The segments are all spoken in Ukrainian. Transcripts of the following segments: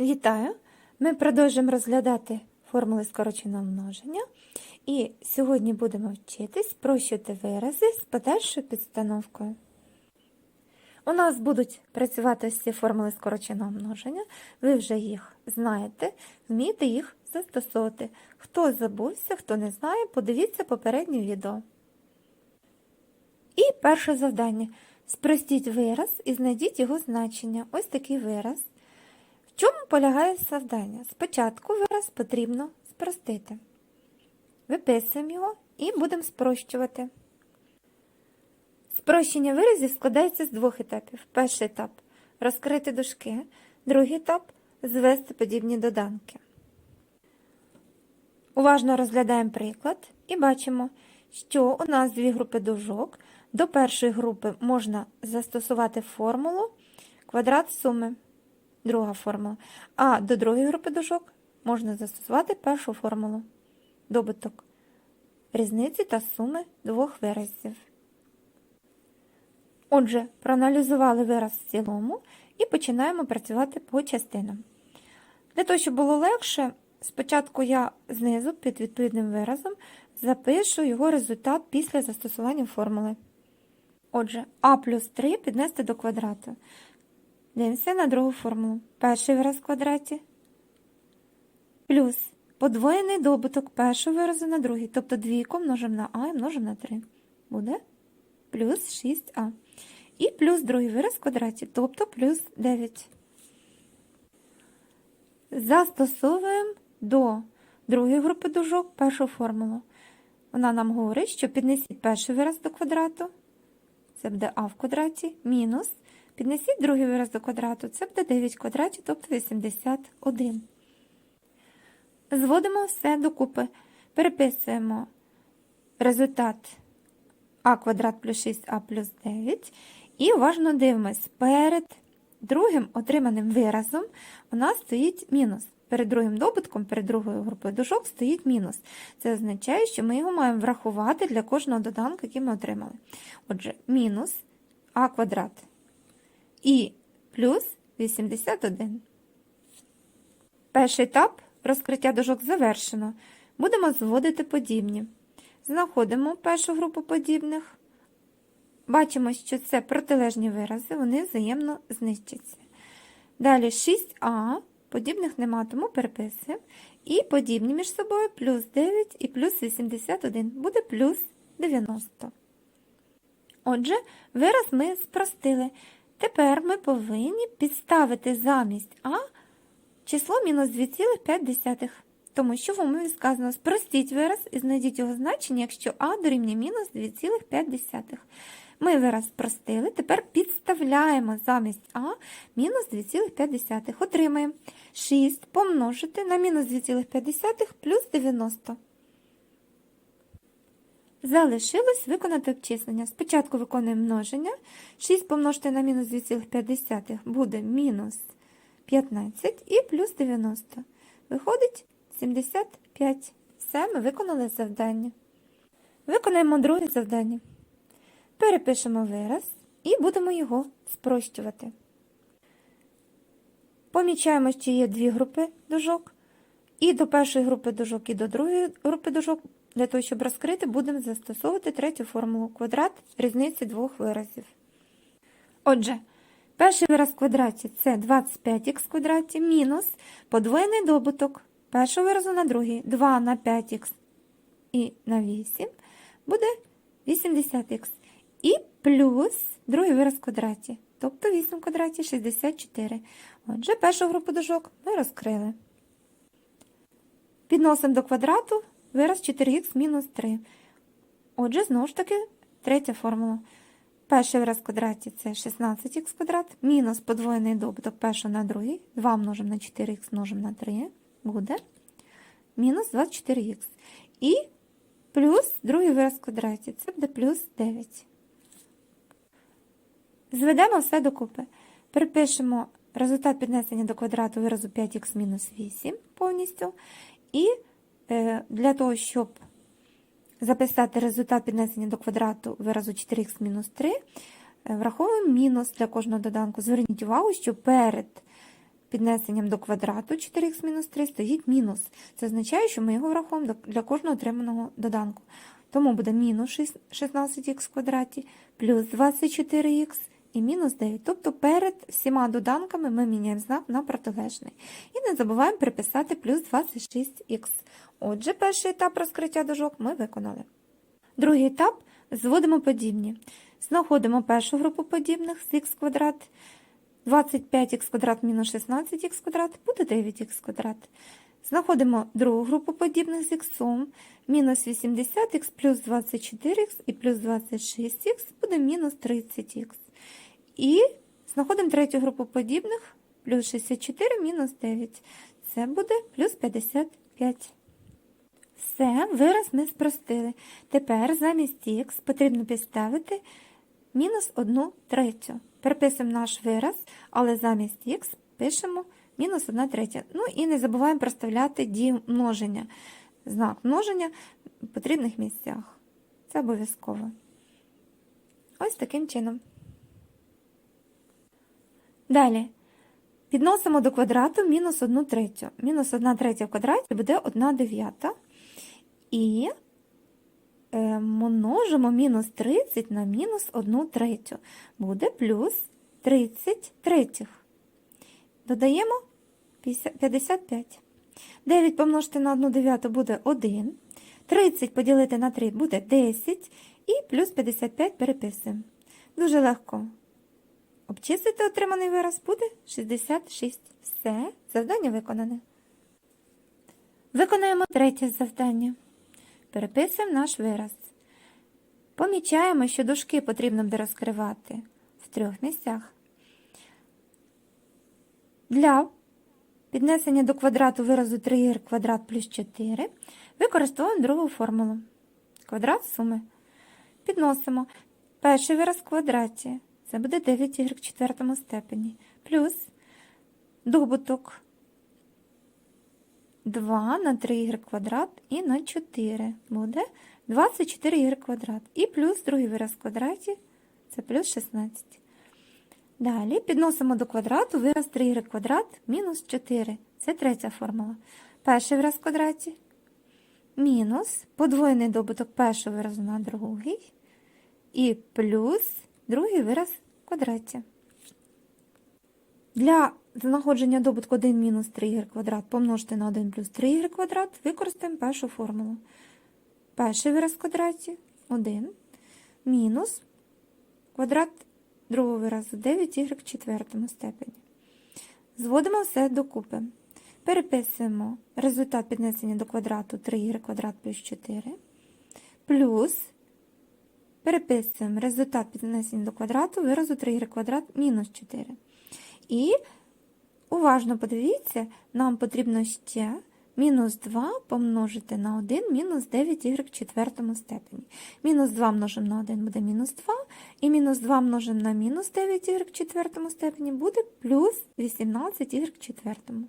Вітаю! Ми продовжуємо розглядати формули скороченого множення. І сьогодні будемо вчитись спрощувати вирази з подальшою підстановкою. У нас будуть працювати ці формули скороченого множення. Ви вже їх знаєте, вмієте їх застосовувати. Хто забувся, хто не знає, подивіться попереднє відео. І перше завдання. Спростіть вираз і знайдіть його значення. Ось такий вираз. В чому полягає завдання? Спочатку вираз потрібно спростити. Виписуємо його і будемо спрощувати. Спрощення виразів складається з двох етапів. Перший етап розкрити дужки, другий етап звести подібні доданки. Уважно розглядаємо приклад і бачимо, що у нас дві групи дужок. До першої групи можна застосувати формулу квадрат суми, друга формула. А до другої групи дужок можна застосувати першу формулу добуток різниці та суми двох виразів. Отже, проаналізували вираз в цілому і починаємо працювати по частинам. Для того, щоб було легше, спочатку я знизу під відповідним виразом запишу його результат після застосування формули. Отже, а плюс 3 піднести до квадрату. Дивимося на другу формулу. Перший вираз в квадраті плюс подвоєний добуток першого виразу на другий. Тобто двійку множимо на а і множимо на 3. Буде плюс 6а. І плюс другий вираз в квадраті, тобто плюс 9. Застосовуємо до другої групи дужок першу формулу. Вона нам говорить, що піднесіть перший вираз до квадрату, це буде а в квадраті, мінус. Піднесіть другий вираз до квадрату, це буде 9 в квадраті, тобто 81. Зводимо все докупи. Переписуємо результат а квадрат плюс 6а плюс 9. І уважно дивимось, перед другим отриманим виразом у нас стоїть мінус. Перед другим добутком, перед другою групою дужок стоїть мінус. Це означає, що ми його маємо врахувати для кожного доданка, який ми отримали. Отже, мінус а квадрат і плюс 81. Перший етап розкриття дужок завершено. Будемо зводити подібні. Знаходимо першу групу подібних. Бачимо, що це протилежні вирази, вони взаємно знищаться. Далі 6а, подібних нема, тому переписуємо. І подібні між собою плюс 9 і плюс 81 буде плюс 90. Отже, вираз ми спростили. Тепер ми повинні підставити замість А число мінус 2,5. Тому що в умові сказано спростіть вираз і знайдіть його значення, якщо А дорівнює мінус 2,5. Ми вираз спростили, тепер підставляємо замість А мінус 2,5. Отримаємо 6 помножити на мінус 2,5 плюс 90. Залишилось виконати обчислення. Спочатку виконуємо множення. 6 помножити на мінус 2,5 буде мінус 15 і плюс 90. Виходить 75. Все, ми виконали завдання. Виконаємо друге завдання. Перепишемо вираз і будемо його спрощувати. Помічаємо, що є дві групи дужок. І до першої групи дужок, і до другої групи дужок, для того, щоб розкрити, будемо застосовувати третю формулу квадрат різниці двох виразів. Отже, перший вираз в квадраті це 25х в квадраті мінус подвоєний добуток першого виразу на другий 2 на 5х і на 8 буде 80х. І плюс другий вираз в квадраті, тобто 8 в квадраті 64. Отже, першу групу дужок ми розкрили. Підносимо до квадрату вираз 4х мінус 3. Отже, знову ж таки, третя формула. Перший вираз в квадраті це 16х квадрат, мінус подвоєний добуток першого на другий. 2 множимо на 4х множимо на 3 буде мінус 24х. І плюс другий вираз в квадраті, це буде плюс 9. Зведемо все докупи. Перепишемо результат піднесення до квадрату виразу 5х мінус 8 повністю. І для того, щоб записати результат піднесення до квадрату виразу 4х мінус 3, е, враховуємо мінус для кожного доданку. Зверніть увагу, що перед піднесенням до квадрату 4х мінус 3 стоїть мінус. Це означає, що ми його враховуємо для кожного отриманого доданку. Тому буде мінус 16х в квадраті, плюс 24х і мінус 9. Тобто перед всіма доданками ми міняємо знак на протилежний. І не забуваємо приписати плюс 26х. Отже, перший етап розкриття дужок ми виконали. Другий етап зводимо подібні. Знаходимо першу групу подібних з х квадрат. 25х квадрат мінус 16х квадрат буде 9х квадрат. Знаходимо другу групу подібних з х. Мінус 80х плюс 24х і плюс 26х буде мінус 30х. І знаходимо третю групу подібних плюс 64 мінус 9. Це буде плюс 55. Все, вираз ми спростили. Тепер замість х потрібно підставити мінус 1 третю. Переписуємо наш вираз, але замість х пишемо мінус 1 третя. Ну і не забуваємо проставляти дію множення. Знак множення в потрібних місцях. Це обов'язково. Ось таким чином. Далі. Підносимо до квадрату мінус 1 третю. Мінус 1 третя в квадраті буде 1 дев'ята. І е, множимо мінус 30 на мінус 1 третю. Буде плюс 30 третіх. Додаємо 55. 9 помножити на 1 дев'яту буде 1. 30 поділити на 3 буде 10. І плюс 55 переписуємо. Дуже легко. Обчислити отриманий вираз буде 66. Все, завдання виконане. Виконаємо третє завдання. Переписуємо наш вираз. Помічаємо, що дужки потрібно буде розкривати в трьох місцях. Для піднесення до квадрату виразу 3y квадрат плюс 4 використовуємо другу формулу. Квадрат суми. Підносимо перший вираз в квадраті. Це буде 9y в четвертому степені. Плюс добуток 2 на 3y квадрат і на 4 буде 24y квадрат. І плюс другий вираз в квадраті це плюс 16. Далі підносимо до квадрату вираз 3y квадрат мінус 4. Це третя формула. Перший вираз в квадраті мінус подвоєний добуток першого виразу на другий. І плюс другий вираз в квадраті. Для знаходження добутку 1 мінус 3y квадрат помножити на 1 плюс 3y квадрат використаємо першу формулу. Перший вираз в квадраті 1 мінус квадрат другого виразу 9y в четвертому степені. Зводимо все докупи. Переписуємо результат піднесення до квадрату 3y квадрат плюс 4 плюс переписуємо результат піднесення до квадрату виразу 3y квадрат мінус 4. І уважно подивіться, нам потрібно ще мінус 2 помножити на 1 мінус 9y в четвертому степені. Мінус 2 множимо на 1 буде мінус 2, і мінус 2 множимо на мінус 9y в четвертому степені буде плюс 18y в четвертому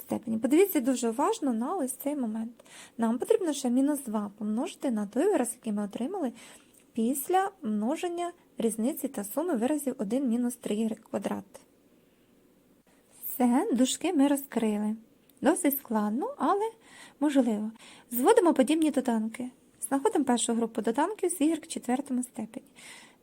степені. Подивіться дуже уважно на ось цей момент. Нам потрібно ще мінус 2 помножити на той вираз, який ми отримали після множення різниці та суми виразів 1 мінус 3y квадрат. Все, дужки ми розкрили. Досить складно, але можливо. Зводимо подібні доданки. Знаходимо першу групу доданків з y в четвертому степені.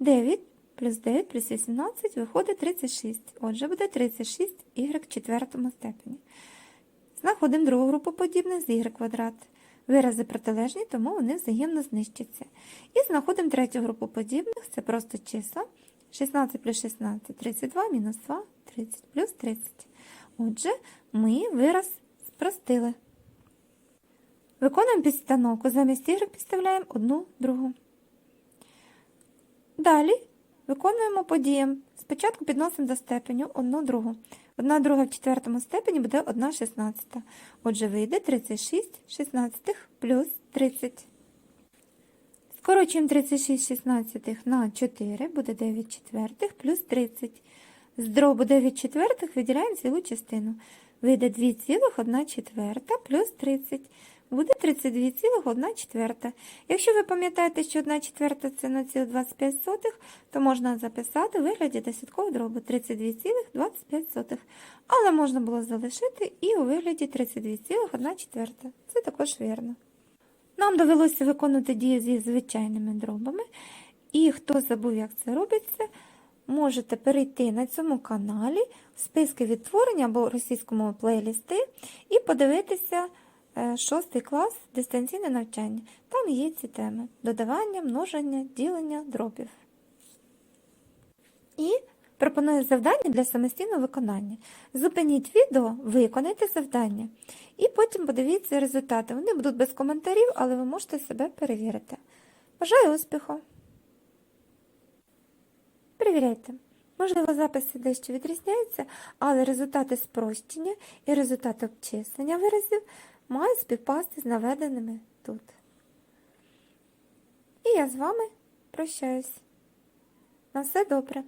9 плюс 9 плюс 18 виходить 36. Отже, буде 36 y в четвертому степені. Знаходимо другу групу подібних з y квадрат. Вирази протилежні, тому вони взаємно знищаться. І знаходимо третю групу подібних, це просто числа. 16 плюс 16 32, мінус 2, 30 плюс 30. Отже, ми вираз спростили. Виконуємо підстановку. Замість y підставляємо одну другу. Далі виконуємо подіям. Спочатку підносимо до степеню одну другу. Одна друга в четвертому степені буде 1 шістнадцята. Отже, вийде 36 шістнадцятих плюс 30. Скорочуємо 36 шістнадцятих на 4, буде 9 четвертих плюс 30. З дробу 9 четвертих виділяємо цілу частину. Вийде 2,1 четверта плюс 30. Буде 32,1 четверта. Якщо ви пам'ятаєте, що 1 четверта це 0,25, то можна записати у вигляді десяткового дробу 32,25. Але можна було залишити і у вигляді 32,1 четверта. Це також вірно. Нам довелося виконувати дії зі звичайними дробами. І хто забув, як це робиться, можете перейти на цьому каналі в списки відтворення або російському плейлісти і подивитися шостий клас дистанційне навчання. Там є ці теми: додавання, множення, ділення, дробів. І пропоную завдання для самостійного виконання. Зупиніть відео, виконайте завдання. І потім подивіться результати. Вони будуть без коментарів, але ви можете себе перевірити. Бажаю успіху! Перевіряйте. Можливо, записи дещо відрізняються, але результати спрощення і результати обчислення виразів мають співпасти з наведеними тут. І я з вами прощаюсь. На все добре.